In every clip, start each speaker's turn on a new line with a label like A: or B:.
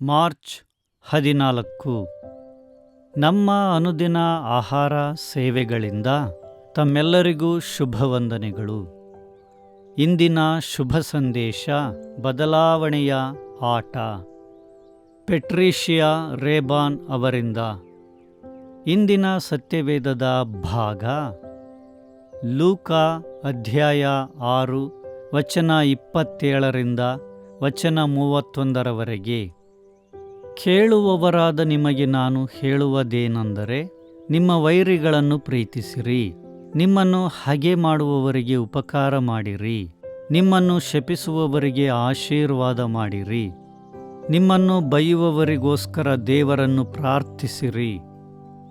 A: March ಹದಿನಾಲ್ಕು. ನಮ್ಮ ಅನುದಿನ ಆಹಾರ ಸೇವೆಗಳಿಂದ ತಮ್ಮೆಲ್ಲರಿಗೂ ಶುಭವಂದನೆಗಳು. ಇಂದಿನ ಶುಭ ಸಂದೇಶ ಬದಲಾವಣೆಯ ಆಟ. ಪೆಟ್ರೀಷಿಯಾ ರೇಬಾನ್ ಅವರಿಂದ. ಇಂದಿನ ಸತ್ಯವೇದದ ಭಾಗ. ಲೂಕ ಅಧ್ಯಾಯ ಆರು, ವಚನ ಇಪ್ಪತ್ತೇಳರಿಂದ, ವಚನ ಮೂವತ್ತೊಂದರವರೆಗೆ. ಕೇಳುವವರಾದ ನಿಮಗೆ ನಾನು ಹೇಳುವುದೇನೆಂದರೆ, ನಿಮ್ಮ ವೈರಿಗಳನ್ನು ಪ್ರೀತಿಸಿರಿ, ನಿಮ್ಮನ್ನು ಹಗೆ ಮಾಡುವವರಿಗೆ ಉಪಕಾರ ಮಾಡಿರಿ, ನಿಮ್ಮನ್ನು ಶಪಿಸುವವರಿಗೆ ಆಶೀರ್ವಾದ ಮಾಡಿರಿ, ನಿಮ್ಮನ್ನು ಬೈಯುವವರಿಗೋಸ್ಕರ ದೇವರನ್ನು ಪ್ರಾರ್ಥಿಸಿರಿ.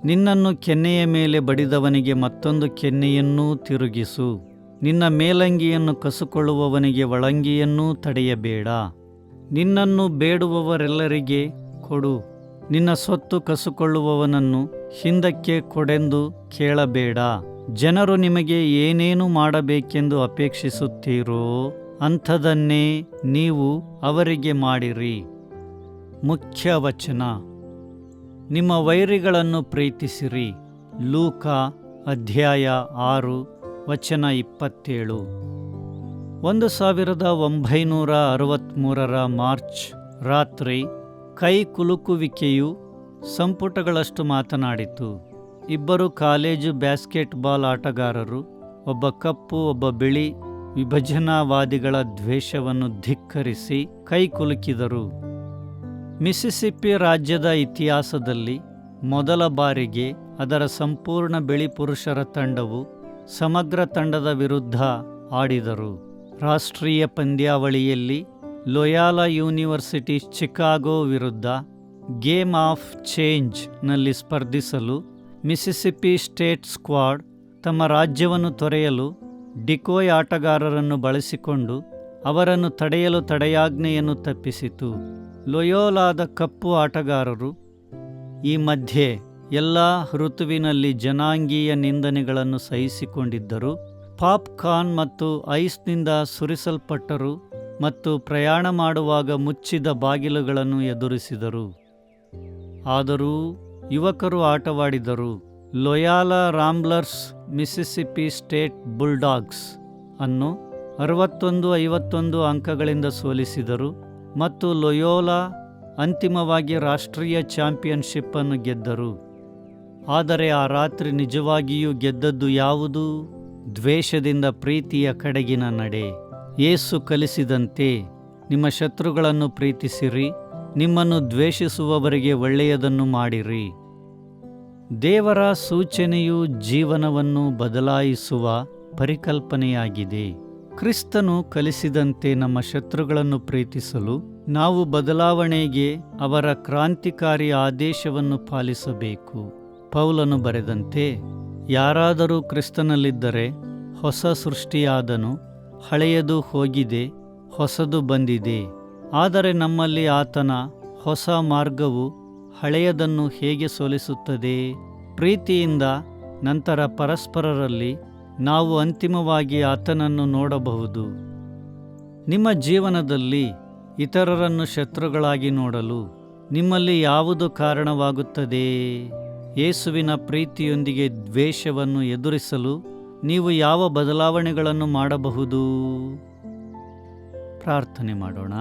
A: ನಿನ್ನನ್ನು ಕೆನ್ನೆಯ ಮೇಲೆ ಬಡಿದವನಿಗೆ ಮತ್ತೊಂದು ಕೆನ್ನೆಯನ್ನೂ ತಿರುಗಿಸು, ನಿನ್ನ ಮೇಲಂಗಿಯನ್ನು ಕಸುಕೊಳ್ಳುವವನಿಗೆ ಒಳಂಗಿಯನ್ನೂ ತಡೆಯಬೇಡ, ನಿನ್ನನ್ನು ಬೇಡುವವರೆಲ್ಲರಿಗೆ ಕೊಡು. ನಿನ್ನ ಸೊತ್ತು ಕಸುಕೊಳ್ಳುವವನನ್ನು ಹಿಂದಕ್ಕೆ ಕೊಡೆಂದು ಕೇಳಬೇಡ. ಜನರು ನಿಮಗೆ ಏನೇನು ಮಾಡಬೇಕೆಂದು ಅಪೇಕ್ಷಿಸುತ್ತೀರೋ ಅಂಥದನ್ನೇ ನೀವು ಅವರಿಗೆ ಮಾಡಿರಿ. ಮುಖ್ಯ ವಚನ ನಿಮ್ಮ ವೈರಿಗಳನ್ನು ಪ್ರೀತಿಸಿರಿ. ಲೂಕ ಅಧ್ಯಾಯ ಆರು, ವಚನ ಇಪ್ಪತ್ತೇಳು. ಒಂದು ಸಾವಿರದ ಒಂಬೈನೂರ ಅರವತ್ತ್ಮೂರರ ಮಾರ್ಚ್ ರಾತ್ರಿ ಕೈ ಕುಲುಕುವಿಕೆಯು ಸಂಪುಟಗಳಷ್ಟು ಮಾತನಾಡಿತು. ಇಬ್ಬರು ಕಾಲೇಜು ಬ್ಯಾಸ್ಕೆಟ್ಬಾಲ್ ಆಟಗಾರರು, ಒಬ್ಬ ಕಪ್ಪು, ಒಬ್ಬ ಬಿಳಿ ವಿಭಜನಾವಾದಿಗಳ ದ್ವೇಷವನ್ನು ಧಿಕ್ಕರಿಸಿ ಕೈ ಕುಲುಕಿದರು ಮಿಸಿಸಿಪ್ಪಿ ರಾಜ್ಯದ ಇತಿಹಾಸದಲ್ಲಿ ಮೊದಲ ಬಾರಿಗೆ ಅದರ ಸಂಪೂರ್ಣ ಬಿಳಿ ಪುರುಷರ ತಂಡವು ಸಮಗ್ರ ತಂಡದ ವಿರುದ್ಧ ಆಡಿದರು. ರಾಷ್ಟ್ರೀಯ ಪಂದ್ಯಾವಳಿಯಲ್ಲಿ ಲೊಯಾಲಾ ಯೂನಿವರ್ಸಿಟಿ ಚಿಕಾಗೋ ವಿರುದ್ಧ ಗೇಮ್ ಆಫ್ ಚೇಂಜ್ನಲ್ಲಿ ಸ್ಪರ್ಧಿಸಲು ಮಿಸಿಸಿಪಿ ಸ್ಟೇಟ್ ಸ್ಕ್ವಾಡ್ ತಮ್ಮ ರಾಜ್ಯವನ್ನು ತೊರೆಯಲು ಡಿಕೋಯ್ ಆಟಗಾರರನ್ನು ಬಳಸಿಕೊಂಡು ಅವರನ್ನು ತಡೆಯಲು ತಡೆಯಾಜ್ಞೆಯನ್ನು ತಪ್ಪಿಸಿತು. ಲೊಯೋಲಾದ ಕಪ್ಪು ಆಟಗಾರರು ಈ ಮಧ್ಯೆ ಎಲ್ಲ ಋತುವಿನಲ್ಲಿ ಜನಾಂಗೀಯ ನಿಂದನೆಗಳನ್ನು ಸಹಿಸಿಕೊಂಡಿದ್ದರು. ಪಾಪ್ಕಾರ್ನ್ ಮತ್ತು ಐಸ್ನಿಂದ ಸುರಿಸಲ್ಪಟ್ಟರು ಮತ್ತು ಪ್ರಯಾಣ ಮಾಡುವಾಗ ಮುಚ್ಚಿದ ಬಾಗಿಲುಗಳನ್ನು ಎದುರಿಸಿದರು. ಆದರೂ ಯುವಕರು ಆಟವಾಡಿದರು. ಲೊಯಾಲ ರಾಂಬ್ಲರ್ಸ್ ಮಿಸಿಸಿಪಿ ಸ್ಟೇಟ್ ಬುಲ್ಡಾಗ್ಸ್ ಅನ್ನು ಅರವತ್ತೊಂದು ಐವತ್ತೊಂದು ಅಂಕಗಳಿಂದ ಸೋಲಿಸಿದರು ಮತ್ತು ಲೊಯೋಲಾ ಅಂತಿಮವಾಗಿ ರಾಷ್ಟ್ರೀಯ ಚಾಂಪಿಯನ್ಶಿಪ್ ಅನ್ನು ಗೆದ್ದರು. ಆದರೆ ಆ ರಾತ್ರಿ ನಿಜವಾಗಿಯೂ ಗೆದ್ದದ್ದು ಯಾವುದು? ದ್ವೇಷದಿಂದ ಪ್ರೀತಿಯ ಕಡೆಗಿನ ನಡೆ. ಯೇಸು ಕಲಿಸಿದಂತೆ ನಿಮ್ಮ ಶತ್ರುಗಳನ್ನು ಪ್ರೀತಿಸಿರಿ, ನಿಮ್ಮನ್ನು ದ್ವೇಷಿಸುವವರಿಗೆ ಒಳ್ಳೆಯದನ್ನು ಮಾಡಿರಿ. ದೇವರ ಸೂಚನೆಯು ಜೀವನವನ್ನು ಬದಲಾಯಿಸುವ ಪರಿಕಲ್ಪನೆಯಾಗಿದೆ. ಕ್ರಿಸ್ತನು ಕಲಿಸಿದಂತೆ ನಮ್ಮ ಶತ್ರುಗಳನ್ನು ಪ್ರೀತಿಸಲು ನಾವು ಬದಲಾವಣೆಗೆ ಅವರ ಕ್ರಾಂತಿಕಾರಿ ಆದೇಶವನ್ನು ಪಾಲಿಸಬೇಕು. ಪೌಲನು ಬರೆದಂತೆ, ಯಾರಾದರೂ ಕ್ರಿಸ್ತನಲ್ಲಿದ್ದರೆ ಹೊಸ ಸೃಷ್ಟಿಯಾದನು ಹಳೆಯದು ಹೋಗಿದೆ, ಹೊಸದು ಬಂದಿದೆ. ಆದರೆ ನಮ್ಮಲ್ಲಿ ಆತನ ಹೊಸ ಮಾರ್ಗವು ಹಳೆಯದನ್ನು ಹೇಗೆ ಸೋಲಿಸುತ್ತದೆ? ಪ್ರೀತಿಯಿಂದ ನಂತರ ಪರಸ್ಪರರಲ್ಲಿ ನಾವು ಅಂತಿಮವಾಗಿ ಆತನನ್ನು ನೋಡಬಹುದು. ನಿಮ್ಮ ಜೀವನದಲ್ಲಿ ಇತರರನ್ನು ಶತ್ರುಗಳಾಗಿ ನೋಡಲು ನಿಮ್ಮಲ್ಲಿ ಯಾವುದು ಕಾರಣವಾಗುತ್ತದೆ? ಯೇಸುವಿನ ಪ್ರೀತಿಯೊಂದಿಗೆ ದ್ವೇಷವನ್ನು ಎದುರಿಸಲು ನೀವು ಯಾವ ಬದಲಾವಣೆಗಳನ್ನು ಮಾಡಬಹುದು? ಪ್ರಾರ್ಥನೆ ಮಾಡೋಣ.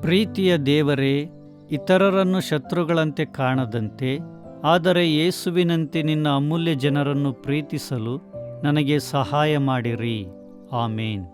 A: ಪ್ರೀತಿಯ ದೇವರೇ, ಇತರರನ್ನು ಶತ್ರುಗಳಂತೆ ಕಾಣದಂತೆ, ಆದರೆ ಯೇಸುವಿನಂತೆ ನಿನ್ನ ಅಮೂಲ್ಯ ಜನರನ್ನು ಪ್ರೀತಿಸಲು ನನಗೆ ಸಹಾಯ ಮಾಡಿರಿ. ಆಮೇನ್.